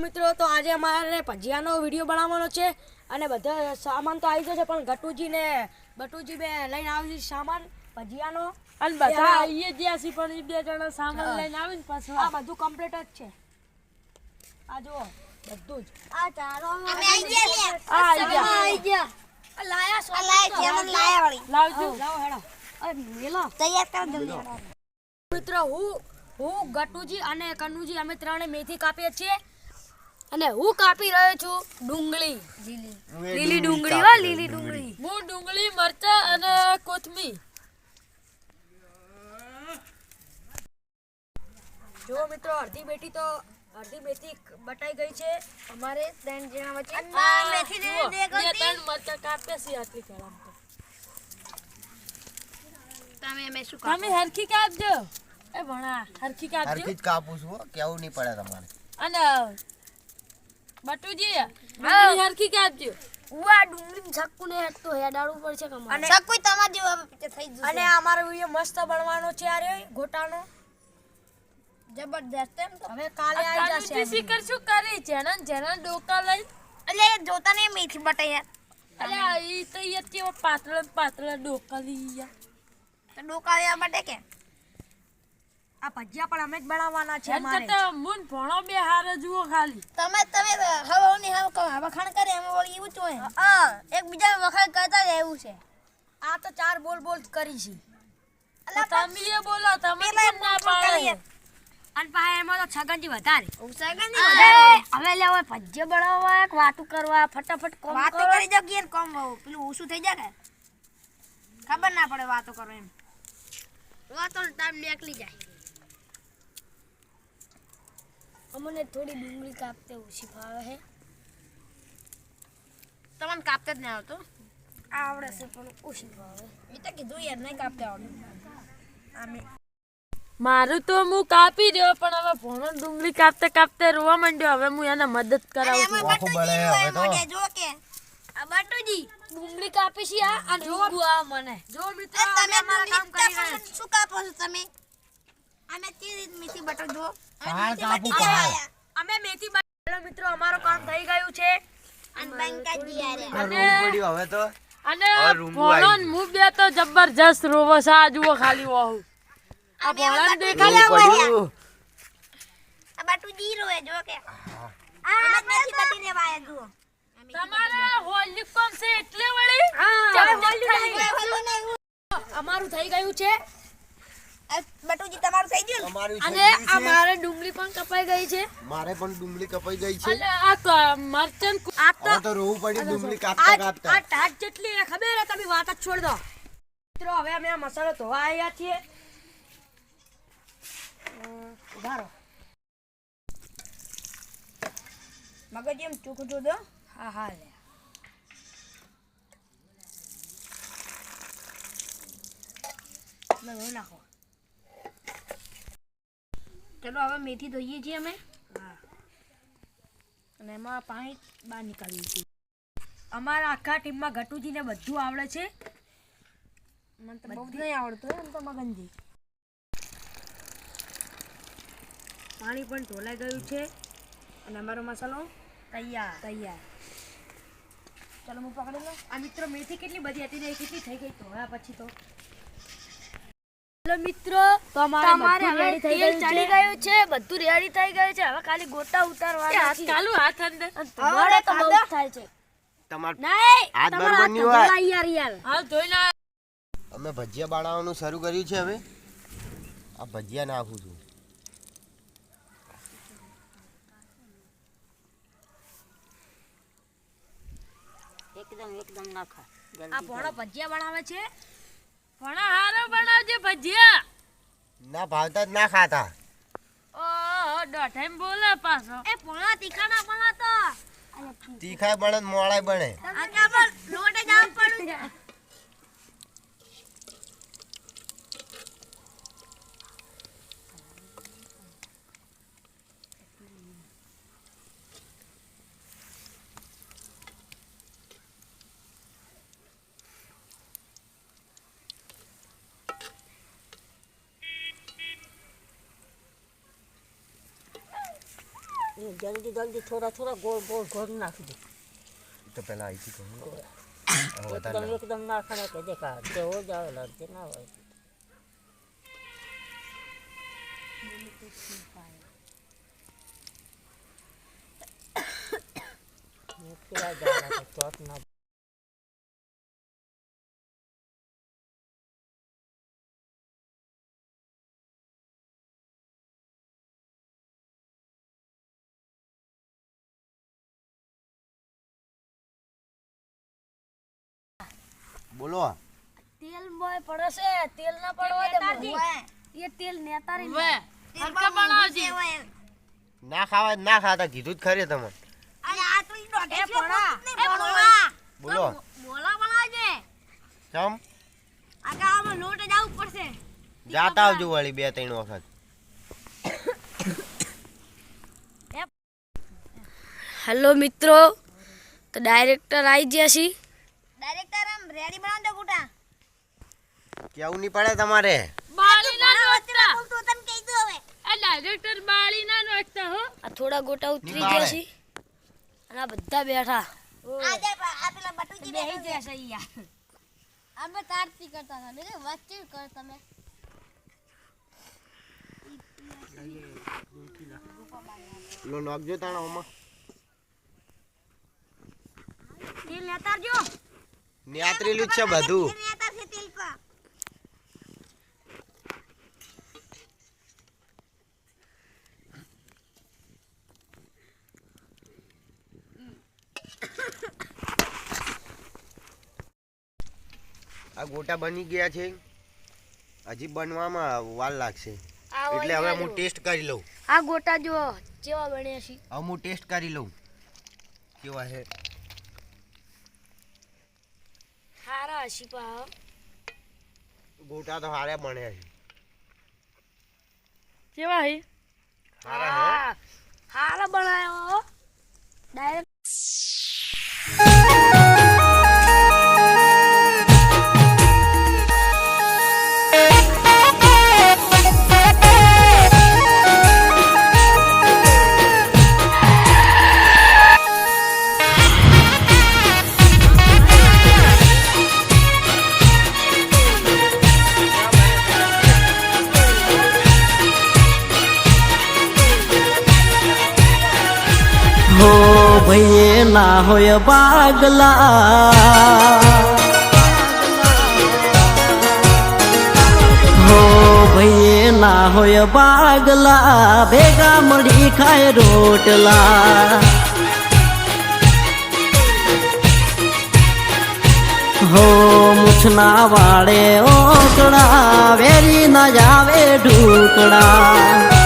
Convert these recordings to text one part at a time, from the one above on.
મિત્રો તો આજે અમારે ભજીયાનો વીડિયો બનાવવાનો છે અને બધા સામાન તો આવી ગયો છે પણ ગટુજીને બટુજી બે લઈને આવી છે સામાન ભજીયાનો. અને બધા આવીએ ગયા છે પણ બે જણા સામાન લઈને આવીને પછી. આ બધું કમ્પ્લીટ જ છે. આ જુઓ બધું જ. આ ચારો અમે આવી ગયા આ આવી ગયા. લાયા આ લાય લાયા વાળી. લાવજો. લાવો હેડો. અરે મેલો. તૈયાર કર જલ્દી. મિત્રો હું હું ગટુજી અને કનુજી અમે ત્રણે મેથી કાપીએ છીએ. અને હું કાપી રહ્યો છું ડુંગળી. લીલી ડુંગળી વા લીલી ડુંગળી. હું ડુંગળી મરચા અને કોથમીર. જો મિત્રો અડધી બેટી તો અડધી બેટી બટાઈ ગઈ છે. અમારે ત્રણ જણા વચ્ચે. મેથી દે ત્રણ મરચા કાપ્યા છે આટલી કળામ તમે અમે શું તમે હરખી કાપજો. એ ભણા હરખી કાપજો. હરખી કાપું છું કેવું નહીં પડે તમારે. અને બટુજી ડુંગળી હરખી કાપજો ઉવા ડુંગળી છક્કુ ને હેઠતો હેડાડવું પડશે કમારે અને કોઈ તમાર જેવો થઈ જશે. અને અમારો વિડિયો મસ્ત બનવાનો છે આરે ગોટાનો. જબરદસ્ત એમ તો. હવે કાલે આવી જશે કાજુજી શિખર શું કરી? જેના જેના ડોકા લઈ એટલે જોતા ને મેથી બટાઈ યાર અલ્યા ઈ તો યાર કેવા પાતળા ડોકા લઈ તો ડોકા લેવા માટે કે? આ ભજીયા પણ અમે જ બનાવવાના છે અમારે તો મુન ભણો બે હારે જુઓ ખાલી. તમે તમે હવે ની હવે કહો વખાણ કરે એમ વળી એવું જ હા એક બીજા વખાણ કરતા રહેવું છે. આ તો ચાર બોલ બોલ કરી છે. તો તમે એ બોલો તમે ના પાડે? અને એમાં તો છગનજી વધારે. ઉસાગન અરે, હવે લે હવે ભજીયા બનાવવા એક વાતું કરવા ફટાફટ કોમ વાતો કરી જાવ કોમ પેલું ઓછું થઈ જાય કે? ખબર ના પડે વાતો કરો એમ. વાતો ટાઈમ નીકળી જાય. અમને થોડી ડુંગળી કાપતે ઓછી ભાવે છે તમને કાપતે જ ના આવતો? આવડે છે પણ ઓછી ભાવે મેં તો કીધું યાર નહીં કાપતે આવડે. આમે. મારું તો હું કાપી રહ્યો પણ હવે ભણો ડુંગળી કાપતે કાપતે રોવા માંડ્યો. હવે હું એને મદદ કરાવું છું. આખું બળે હવે તો. જો કે. આ બટુજી ડુંગળી કાપી છે આ અને જો આવે મને. જો મિત્રો તમે કામ કરી રહ્યા છો શું કાપો છો તમે? અમે તે રીત મીઠી બટર જો. અમે મેથી બટર હેલો મિત્રો અમારું કામ થઈ ગયું છે. અને બંકાજી યાર આ રૂમ પડ્યું હવે તો. અને હવે મૂવ હું બે તો જબરજસ્ત રોવો સા જુઓ ખાલી વાહુ આ ભણો દેખાય આ બટુજી રોએ જો કે. આ મેથી બટી ને વાયા જુઓ. તમારે હોલી કોમ છે એટલે વળી? હા, હોલી અમારું થઈ ગયું છે. બટુજી તમારું થઈ ગયું ને? અને આ મારે ડુંગળી પણ કપાઈ ગઈ છે. મારે પણ ડુંગળી કપાઈ ગઈ છે. અને આ મરચન આ તો તો રોવું પડી ડુંગળી કાપતા કાપતા. આ ટાટ જેટલી છે ખબર હે તમે વાત જ છોડ દો. મિત્રો હવે અમે આ મસાલો ધોવા આવ્યા છીએ. ઉધારો મગજ એમ ચૂકું દો. હા હા લે. લે, નાખો. ચલો હવે મેથી ધોઈએ છીએ અમે. અને એમાં પાણી બહાર નીકાળ્યું છે અમારા આખા ટીમમાં ઘટુજીને બધું આવડે છે. મને તો બહુ નહીં આવડતું એમ તો મગનજી. પાણી પણ ઢોલાઈ ગયું છે. અને અમારો મસાલો તૈયાર. તૈયાર. ચાલો હું પકડી લઉં. આ મિત્રો મેથી કેટલી બધી હતી ને કેટલી થઈ ગઈ? તો હા પછી તો. હેલો મિત્રો તમારે હવે ગયું ચડી ગયું છે બધું રેડી થઈ ગયું છે. હવે ખાલી ગોટા ઉતારવાના છે ચાલુ હાથ અંદર. વડે તો બહુ થાય છે. તમાર નહીં હાથ તમારા બરોબર નહીં હોય. યાર યાર હાલ ધોઈને ના અમે ભજીયા બનાવવાનું શરૂ કર્યું છે હવે. આ ભજીયા નાખું છું. આ ભોળો ભજીયા બનાવે છે. ભણો હારો બનાવજે ભજીયા. ના ભાવતા જ ના ખાતા. ઓ દોઢેમ બોલે પાછો. એ પોણા તીખા ના પોણા તો. બણે બને બણે મોળાય બને. પણ લોટે જામ પડું. જલ્દી જલ્દી થોડા થોડા ગોળ ગોળ ગોળ નાખી દે તો પેલા આઈથી કહું એકદમ એકદમ નાખવાના કે દેખા જેવો જ આવે લડકે ના હોય ચોટ ના બોલો. તેલ મોય પડે છે તેલ ના પડવા દે એ તેલ નેતારી હવે. હરકા બનાવજે ના ખાવા ના ખાતા કીધું જ ખરી તમે અને આ તો છે એ બોલો. બોલા બનાવજે ચમ. આગા ગામમાં લોટ જ પડશે. જાતા આવજો વળી બે ત્રણ વખત. હેલો મિત્રો તો ડાયરેક્ટર આવી ગયા છે ડાયરેક્ટર આમ રેડી બનાવ દો ગુટા કેવું નહીં પડે તમારે? બાળી ના નોખતા. હું તો તને કહી દઉં હવે? આ ડાયરેક્ટર બાળી ના નોખતા હો. આ થોડા ગોટા ઉતરી ગયા છે. અને આ બધા બેઠા. આ દે આ પેલા બટુજી બેહી ગયા છે. અહીંયા. અમે તારતી કરતા હતા. મેરે વચ્ચે કર તમે. લો નાખજો તાણા ઓમાં. તેલ નેતારજો નેતરેલું જ છે બધું. આ ગોટા બની ગયા છે. હજી બનવામાં વાર લાગશે. એટલે હવે હું ટેસ્ટ કરી લઉં. આ ગોટા જો કેવા બન્યા છે? હવે હું ટેસ્ટ કરી લઉં. કેવા છે? સારા હશે પા ગોટા તો હારે બન્યા છે. કેવા હે? હારા હે. હા સારા ડાયરેક્ટ હો ભઈએ ના હોય બાગલા હો ભઈએ ના હોય બાગલા ભેગા મળી ખાય રોટલા. હો મુછના વાળે ઓકડા વેરી ના જાવે ઢૂકડા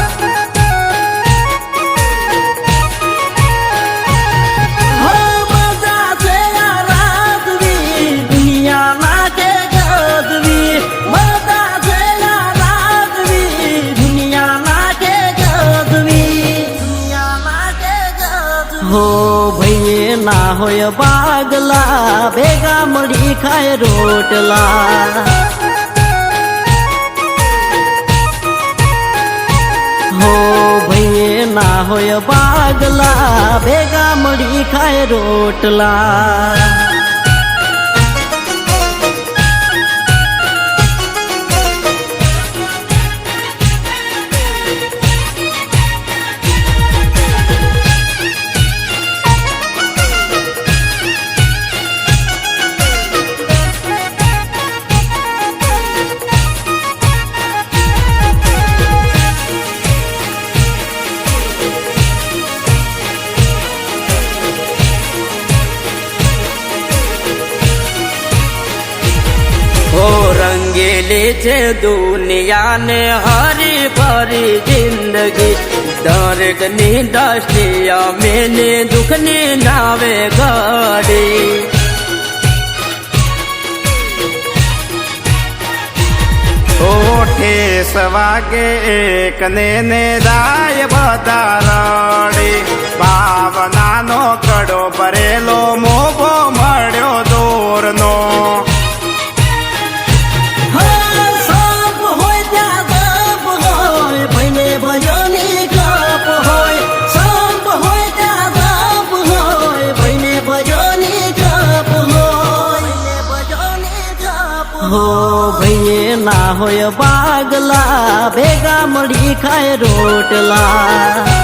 હોય બાગલા, ભેગા મળી ખાય રોટલા. હો ભઈએ ના હોય બાગલા, ભેગા મળી ખાય રોટલા. રંગેલી છે દુનિયાને હરી ભરી જિંદગી દરેકની દ્રષ્ટિ અમે દુઃખની નાવે ઘડી ઓઠે સવાગે એક ને ને રાય બધા રડી ભાવનાનો કડો ભરેલો મોભો મળ્યો દોરનો હોય બાગલા ભેગા મળી ખાય રોટલા.